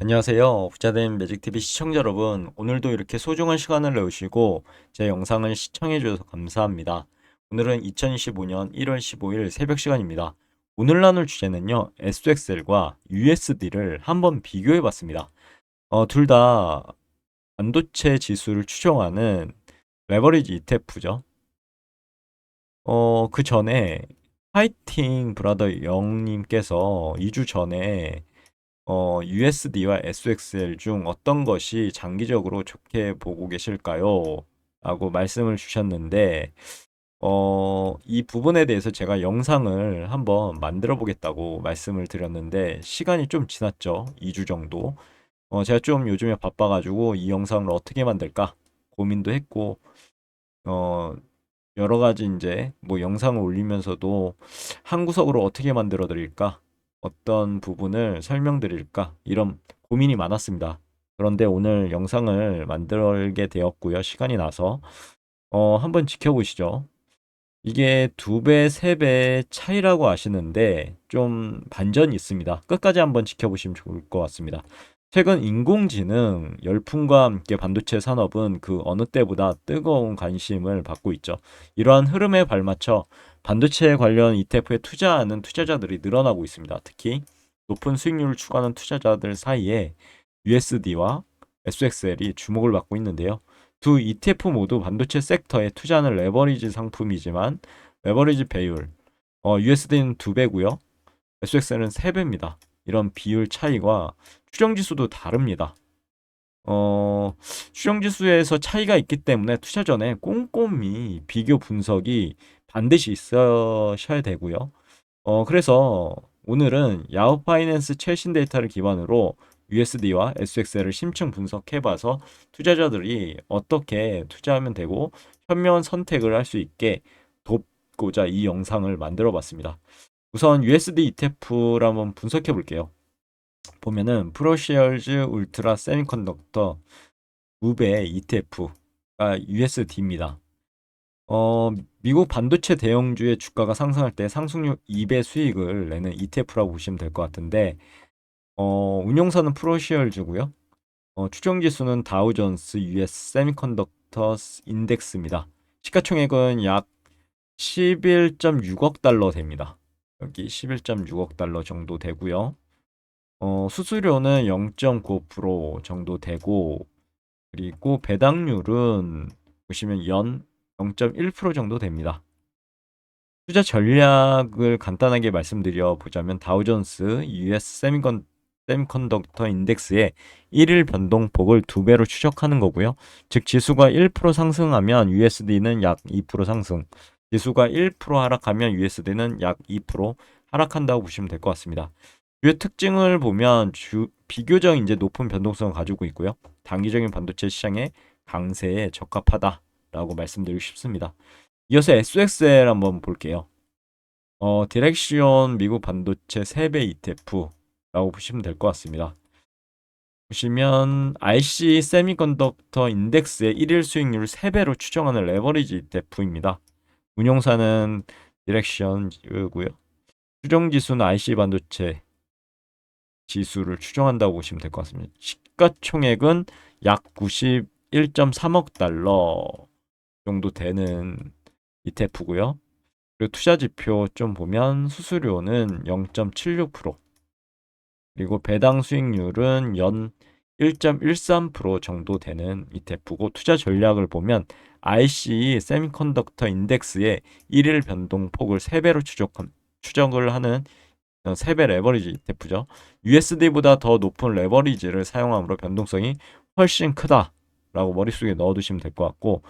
안녕하세요. 부자된 매직TV 시청자 여러분. 오늘도 이렇게 소중한 시간을 내주시고 제 영상을 시청해 주셔서 감사합니다. 오늘은 2025년 1월 15일 새벽 시간입니다. 오늘 나눌 주제는요. SXL과 USD를 한번 비교해 봤습니다. 어, 둘 다 반도체 지수를 추정하는 레버리지 ETF죠. 어, 그 전에 파이팅 브라더 영님께서 2주 전에 어, USD와 SXL 중 어떤 것이 장기적으로 좋게 보고 계실까요? 라고 말씀을 주셨는데, 어, 이 부분에 대해서 제가 영상을 한번 만들어 보겠다고 말씀을 드렸는데, 시간이 좀 지났죠. 2주 정도. 어, 제가 좀 요즘에 바빠가지고 이 영상을 어떻게 만들까 고민도 했고, 어, 여러 가지 이제 뭐 영상을 올리면서도 한 구석으로 어떻게 만들어 드릴까? 어떤 부분을 설명드릴까? 이런 고민이 많았습니다. 그런데 오늘 영상을 만들게 되었고요. 시간이 나서 어, 한번 지켜보시죠. 이게 두 배, 세 배 차이라고 아시는데 좀 반전이 있습니다. 끝까지 한번 지켜보시면 좋을 것 같습니다. 최근 인공지능 열풍과 함께 반도체 산업은 그 어느 때보다 뜨거운 관심을 받고 있죠. 이러한 흐름에 발맞춰 반도체 관련 ETF에 투자하는 투자자들이 늘어나고 있습니다. 특히 높은 수익률을 추구하는 투자자들 사이에 USD와 SXL이 주목을 받고 있는데요. 두 ETF 모두 반도체 섹터에 투자하는 레버리지 상품이지만 레버리지 배율 어, USD는 2배고요. SXL은 3배입니다. 이런 비율 차이가 추정 지수도 다릅니다. 어, 추정 지수에서 차이가 있기 때문에 투자 전에 꼼꼼히 비교 분석이 반드시 있으셔야 되고요. 어, 그래서 오늘은 야후 파이낸스 최신 데이터를 기반으로 USD와 SXL을 심층 분석해봐서 투자자들이 어떻게 투자하면 되고 현명한 선택을 할 수 있게 돕고자 이 영상을 만들어 봤습니다. 우선 USD ETF를 한번 분석해 볼게요. 보면은 프로시얼즈 울트라 세미컨덕터 무배 ETF가 USD입니다. 어, 미국 반도체 대형주의 주가가 상승할 때 상승률 2배 수익을 내는 ETF라고 보시면 될 것 같은데 어, 운용사는 프로시얼즈고요. 어, 추정 지수는 다우존스 US 세미컨덕터 인덱스입니다. 시가총액은 약 11.6억 달러 됩니다. 여기 11.6억 달러 정도 되고요. 어, 수수료는 0.9% 정도 되고 그리고 배당률은 보시면 연 0.1% 정도 됩니다. 투자 전략을 간단하게 말씀드려 보자면 다우존스 US 세미컨 세미컨덕터 인덱스의 1일 변동폭을 2배로 추적하는 거고요. 즉 지수가 1% 상승하면 USD는 약 2% 상승, 지수가 1% 하락하면 USD는 약 2% 하락한다고 보시면 될 것 같습니다. 주요 특징을 보면 주, 비교적 이제 높은 변동성을 가지고 있고요. 단기적인 반도체 시장의 강세에 적합하다라고 말씀드리고 싶습니다. 이어서 SXL 한번 볼게요. 어, 디렉시온 미국 반도체 3배 ETF라고 보시면 될 것 같습니다. 보시면 IC 세미컨덕터 인덱스의 1일 수익률을 3배로 추정하는 레버리지 ETF입니다. 운용사는 디렉션이고요. 추정 지수는 IC 반도체 지수를 추정한다고 보시면 될 것 같습니다. 시가총액은 약 91.3억 달러 정도 되는 ETF고요. 그리고 투자 지표 좀 보면 수수료는 0.76% 그리고 배당 수익률은 연 1.13% 정도 되는 ETF고 투자 전략을 보면 IC 세미컨덕터 인덱스의 1일 변동폭을 3배로 추적, 추정을 하는 3배 레버리지 ETF죠. USD보다 더 높은 레버리지를 사용함으로 변동성이 훨씬 크다라고 머릿속에 넣어두시면 될 것 같고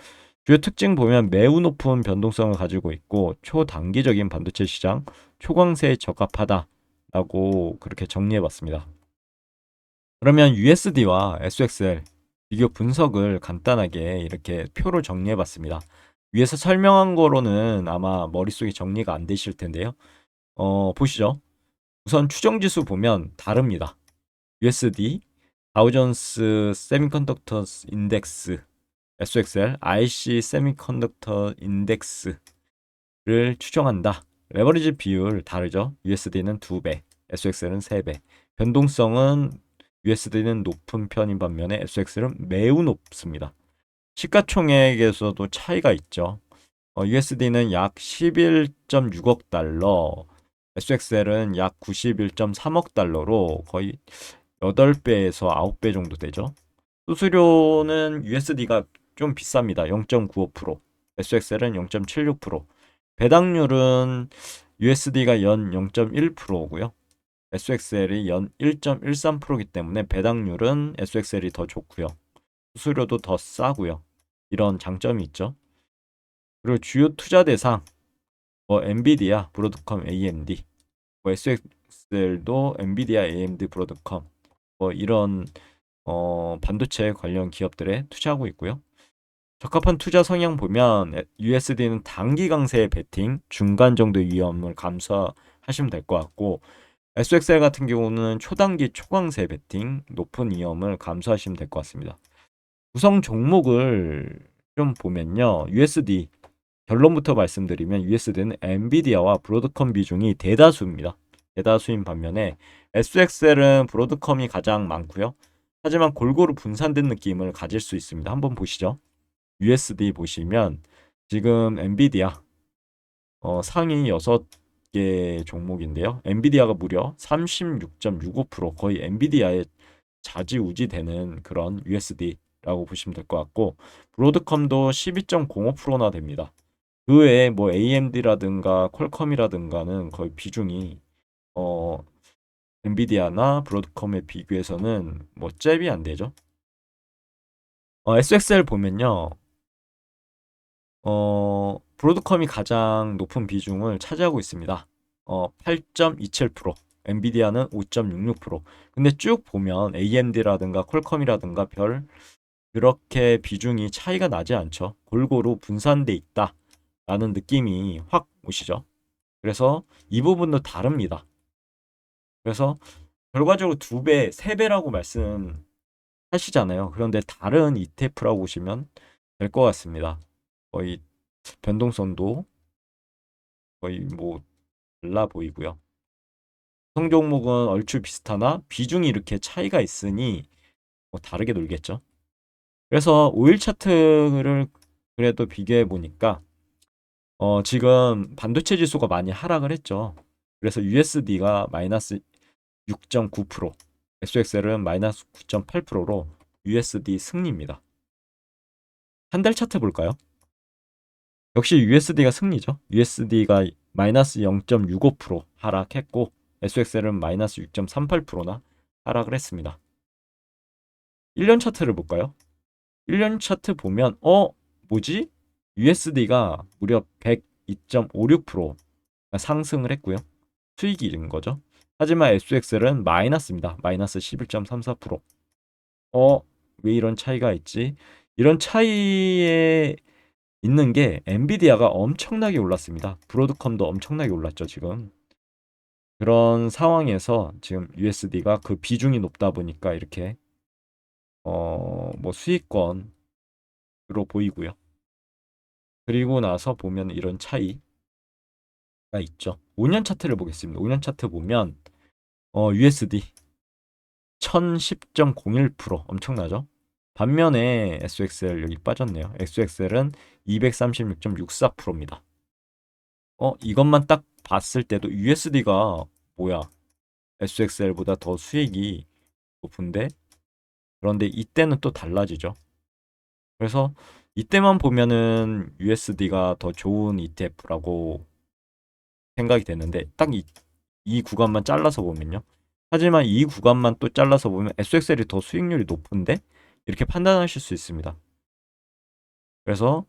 주요 특징 보면 매우 높은 변동성을 가지고 있고 초단기적인 반도체 시장 초강세에 적합하다라고 그렇게 정리해봤습니다. 그러면 USD와 SXL 비교 분석을 간단하게 이렇게 표로 정리해 봤습니다. 위에서 설명한 거로는 아마 머릿속에 정리가 안 되실 텐데요. 어, 보시죠. 우선 추정 지수 보면 다릅니다. USD, 다우존스 세미컨덕터 인덱스, SXL, IC 세미컨덕터 인덱스를 추정한다. 레버리지 비율 다르죠. USD는 2배, SXL은 3배. 변동성은 USD는 높은 편인 반면에 SXL은 매우 높습니다. 시가총액에서도 차이가 있죠. 어, USD는 약 11.6억 달러, SXL은 약 91.3억 달러로 거의 8배에서 9배 정도 되죠. 수수료는 USD가 좀 비쌉니다. 0.95%, SXL은 0.76%, 배당률은 USD가 연 0.1%고요. SXL이 연 1.13%이기 때문에 배당률은 SXL이 더 좋고요. 수수료도 더 싸고요. 이런 장점이 있죠. 그리고 주요 투자 대상 뭐 엔비디아, 브로드컴, AMD, 뭐 SXL도 엔비디아, AMD, 브로드컴 뭐 이런 어, 반도체 관련 기업들에 투자하고 있고요. 적합한 투자 성향 보면 USD는 단기 강세의 베팅, 중간 정도의 위험을 감수하시면 될 것 같고 SXL 같은 경우는 초단기 초강세 베팅, 높은 위험을 감수하시면 될 것 같습니다. 구성 종목을 좀 보면요. USD 결론부터 말씀드리면 USD는 엔비디아와 브로드컴 비중이 대다수입니다. 대다수인 반면에 SXL은 브로드컴이 가장 많고요. 하지만 골고루 분산된 느낌을 가질 수 있습니다. 한번 보시죠. USD 보시면 지금 엔비디아 어, 상위 6 개 종목인데요. 엔비디아가 무려 36.65% 거의 엔비디아의 자지우지 되는 그런 USD라고 보시면 될 것 같고 브로드컴도 12.05%나 됩니다. 그 외에 뭐 AMD라든가 퀄컴이라든가는 거의 비중이 어 엔비디아나 브로드컴에 비교해서는 뭐 잽이 안 되죠. 어, SXL 보면요. 어, 브로드컴이 가장 높은 비중을 차지하고 있습니다. 어, 8.27%, 엔비디아는 5.66%. 근데 쭉 보면 AMD라든가 퀄컴이라든가 별 그렇게 비중이 차이가 나지 않죠. 골고루 분산돼 있다. 라는 느낌이 확 오시죠. 그래서 이 부분도 다릅니다. 그래서 결과적으로 두 배, 세 배라고 말씀하시잖아요. 그런데 다른 ETF라고 보시면 될 것 같습니다. 거의 변동성도 거의 뭐 달라 보이고요. 성 종목은 얼추 비슷하나 비중이 이렇게 차이가 있으니 뭐 다르게 놀겠죠. 그래서 5일 차트를 그래도 비교해 보니까 어, 지금 반도체 지수가 많이 하락을 했죠. 그래서 USD가 마이너스 6.9%, SXL은 마이너스 9.8%로 USD 승리입니다. 한 달 차트 볼까요? 역시 USD가 승리죠. USD가 마이너스 0.65% 하락했고 SXL은 마이너스 6.38%나 하락을 했습니다. 1년 차트를 볼까요? 1년 차트 보면 어 뭐지? USD가 무려 102.56% 상승을 했고요. 수익이 있는 거죠. 하지만 SXL은 마이너스입니다. 마이너스 11.34%. 어, 왜 이런 차이가 있지? 이런 차이에 있는 게 엔비디아가 엄청나게 올랐습니다. 브로드컴도 엄청나게 올랐죠, 지금. 그런 상황에서 지금 USD가 그 비중이 높다 보니까 이렇게 어, 뭐 수익권으로 보이고요. 그리고 나서 보면 이런 차이가 있죠. 5년 차트를 보겠습니다. 5년 차트 보면 어, USD 1010.01% 엄청나죠? 반면에 SXL 여기 빠졌네요. SXL은 236.64%입니다. 어, 이것만 딱 봤을 때도 USD가 뭐야? SXL보다 더 수익이 높은데 그런데 이때는 또 달라지죠. 그래서 이때만 보면은 USD가 더 좋은 ETF라고 생각이 되는데 딱이 이 구간만 잘라서 보면요. 하지만 이 구간만 또 잘라서 보면 SXL이 더 수익률이 높은데 이렇게 판단하실 수 있습니다. 그래서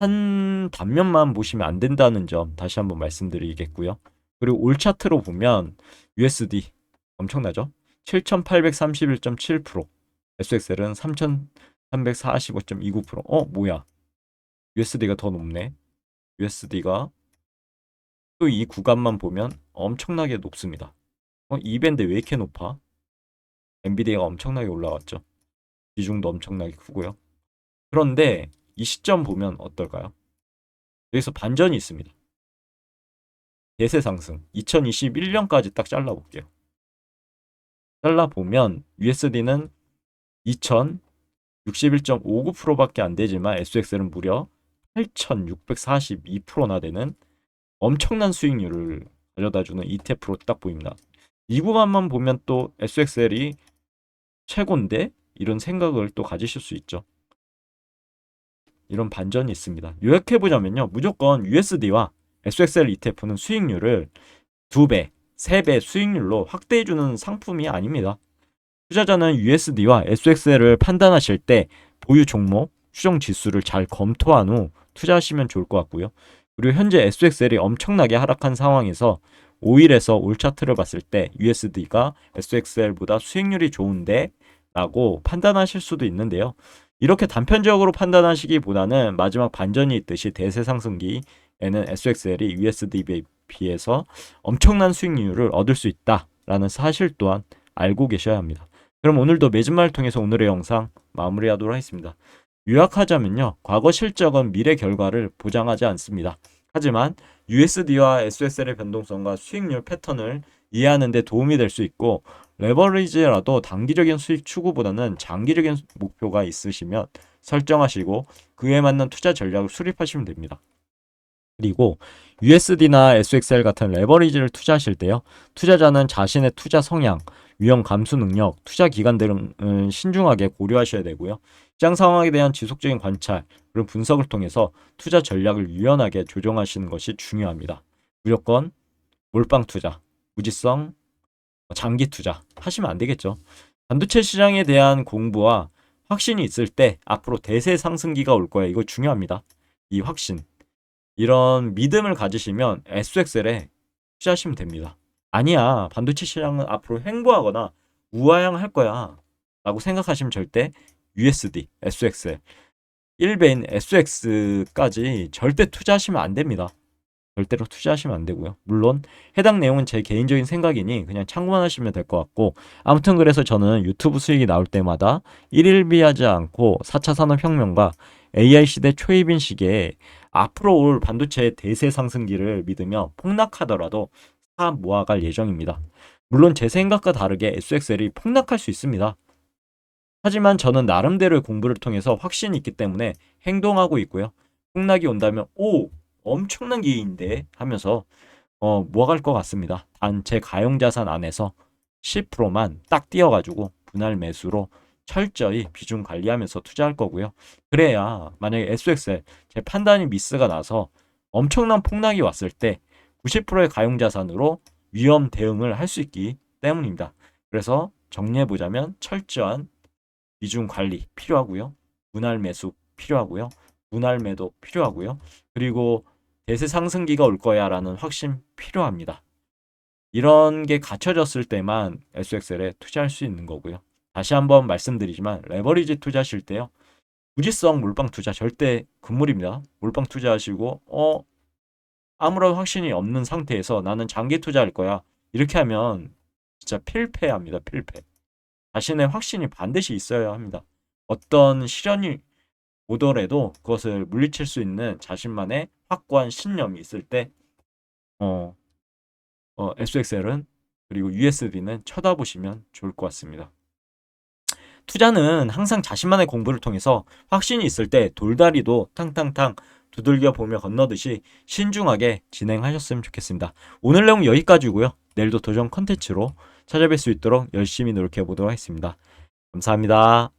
한 단면만 보시면 안 된다는 점 다시 한번 말씀드리겠고요. 그리고 올 차트로 보면 USD 엄청나죠? 7,831.7%, SXL은 3,345.29%. 어, 뭐야? USD가 더 높네. USD가 또 이 구간만 보면 엄청나게 높습니다. 어, 이 밴드 왜 이렇게 높아? 엔비디아가 엄청나게 올라왔죠. 비중도 엄청나게 크고요. 그런데 이 시점 보면 어떨까요? 여기서 반전이 있습니다. 대세 상승. 2021년까지 딱 잘라볼게요. 잘라보면 USD는 2061.59%밖에 안 되지만 SXL은 무려 8,642%나 되는 엄청난 수익률을 가져다주는 ETF로 딱 보입니다. 이 구간만 보면 또 SXL이 최고인데 이런 생각을 또 가지실 수 있죠. 이런 반전이 있습니다. 요약해 보자면요. 무조건 USD와 SXL ETF는 수익률을 2배, 3배 수익률로 확대해 주는 상품이 아닙니다. 투자자는 USD와 SXL을 판단하실 때 보유 종목, 추정 지수를 잘 검토한 후 투자하시면 좋을 것 같고요. 그리고 현재 SXL이 엄청나게 하락한 상황에서 5일에서 올 차트를 봤을 때 USD가 SXL보다 수익률이 좋은데 라고 판단하실 수도 있는데요. 이렇게 단편적으로 판단하시기보다는 마지막 반전이 있듯이 대세 상승기에는 SXL이 USD에 비해서 엄청난 수익률을 얻을 수 있다라는 사실 또한 알고 계셔야 합니다. 그럼 오늘도 매진말을 통해서 오늘의 영상 마무리하도록 하겠습니다. 요약하자면요. 과거 실적은 미래 결과를 보장하지 않습니다. 하지만 USD와 SXL의 변동성과 수익률 패턴을 이해하는 데 도움이 될 수 있고 레버리지라도 단기적인 수익 추구보다는 장기적인 목표가 있으시면 설정하시고 그에 맞는 투자 전략을 수립하시면 됩니다. 그리고 USD나 SXL 같은 레버리지를 투자하실 때요. 투자자는 자신의 투자 성향, 위험 감수 능력, 투자 기간 등을 신중하게 고려하셔야 되고요. 시장 상황에 대한 지속적인 관찰, 그리고 분석을 통해서 투자 전략을 유연하게 조정하시는 것이 중요합니다. 무조건 몰빵 투자, 무지성, 장기 투자 하시면 안 되겠죠. 반도체 시장에 대한 공부와 확신이 있을 때 앞으로 대세 상승기가 올 거예요. 이거 중요합니다. 이 확신. 이런 믿음을 가지시면 SXL에 투자하시면 됩니다. 아니야. 반도체 시장은 앞으로 횡보하거나 우하향할 거야. 라고 생각하시면 절대 USD, SXL, 1배인 SX까지 절대 투자하시면 안 됩니다. 절대로 투자하시면 안 되고요. 물론 해당 내용은 제 개인적인 생각이니 그냥 참고만 하시면 될 것 같고 아무튼 그래서 저는 유튜브 수익이 나올 때마다 일일비하지 않고 4차 산업혁명과 AI 시대 초입인 시기에 앞으로 올 반도체 대세 상승기를 믿으며 폭락하더라도 사 모아갈 예정입니다. 물론 제 생각과 다르게 SXL이 폭락할 수 있습니다. 하지만 저는 나름대로의 공부를 통해서 확신이 있기 때문에 행동하고 있고요. 폭락이 온다면 오 엄청난 기회인데 하면서 어, 모아갈 것 같습니다. 단제 가용 자산 안에서 10%만 딱 띄어가지고 분할 매수로 철저히 비중 관리하면서 투자할 거고요. 그래야 만약에 SXL 제 판단이 미스가 나서 엄청난 폭락이 왔을 때 90%의 가용 자산으로 위험 대응을 할 수 있기 때문입니다. 그래서 정리해 보자면 철저한 비중 관리 필요하고요. 분할 매수 필요하고요. 분할 매도 필요하고요. 그리고 대세 상승기가 올 거야라는 확신 필요합니다. 이런 게 갖춰졌을 때만 SXL에 투자할 수 있는 거고요. 다시 한번 말씀드리지만 레버리지 투자하실 때요. 무지성 몰빵 투자 절대 금물입니다. 몰빵 투자하시고 어 아무런 확신이 없는 상태에서 나는 장기 투자할 거야. 이렇게 하면 진짜 필패합니다. 필패. 자신의 확신이 반드시 있어야 합니다. 어떤 시련이 오더라도 그것을 물리칠 수 있는 자신만의 확고한 신념이 있을 때 어, 어, SXL은 그리고 USD는 쳐다보시면 좋을 것 같습니다. 투자는 항상 자신만의 공부를 통해서 확신이 있을 때 돌다리도 탕탕탕 두들겨 보며 건너듯이 신중하게 진행하셨으면 좋겠습니다. 오늘 내용 여기까지고요. 내일도 도전 컨텐츠로 찾아뵐 수 있도록 열심히 노력해 보도록 하겠습니다. 감사합니다.